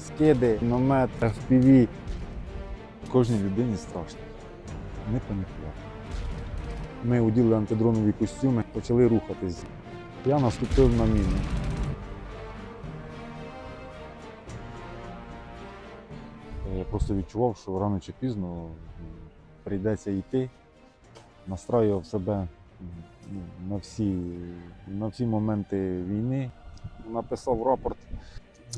скиди, намет, FPV. Кожній людині страшно. Не панікувати. Ми оділи антидронові костюми, почали рухатись. Я наступив на міну. Я просто відчував, що рано чи пізно прийдеться йти, настраював себе ну, на всі, на всі моменти війни. Написав рапорт,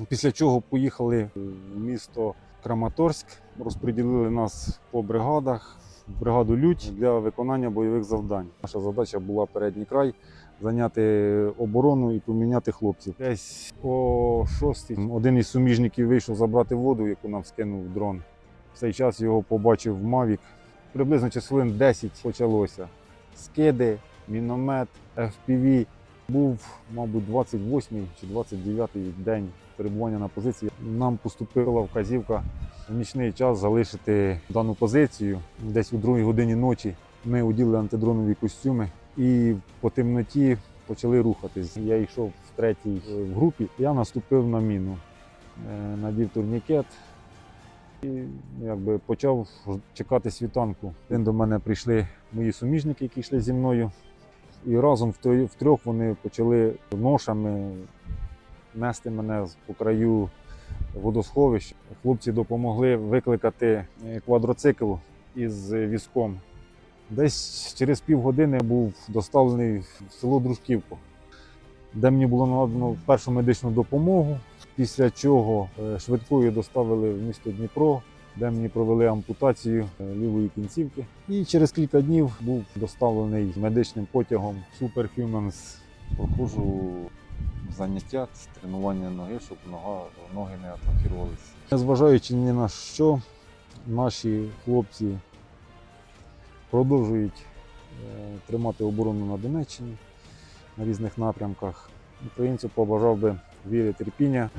після чого поїхали в місто Краматорськ, розподілили нас по бригадах, бригаду Лють для виконання бойових завдань. Наша задача була передній край зайняти оборону і поміняти хлопців. Десь о 6 один із суміжників вийшов забрати воду, яку нам скинув дрон. В цей час його побачив Мавік. Приблизно хвилин 10 почалося. Скиди, міномет, FPV. Був, мабуть, 28 чи 29 день перебування на позиції. Нам поступила вказівка в нічний час залишити дану позицію. Десь у другій годині ночі ми оділи антидронові костюми і по темноті почали рухатись. Я йшов в третій е, в групі, я наступив на міну, Е, надів турнікет і якби почав чекати світанку. До мене прийшли мої суміжники, які йшли зі мною. І разом втро- втрьох вони почали ношами нести мене по краю водосховища. Хлопці допомогли викликати е, квадроцикл із візком. Десь через півгодини був доставлений в село Дружківку, де мені було надано першу медичну допомогу. Після чого е, швидкою доставили в місто Дніпро, де мені провели ампутацію е, лівої кінцівки. І через кілька днів був доставлений медичним потягом Superhumans. Проходжу заняття з тренування ноги, щоб нога, ноги не атрофірувалися. Незважаючи ні на що, наші хлопці продовжують е, тримати оборону на Донеччині на різних напрямках. Українцю побажав би віри, терпіння.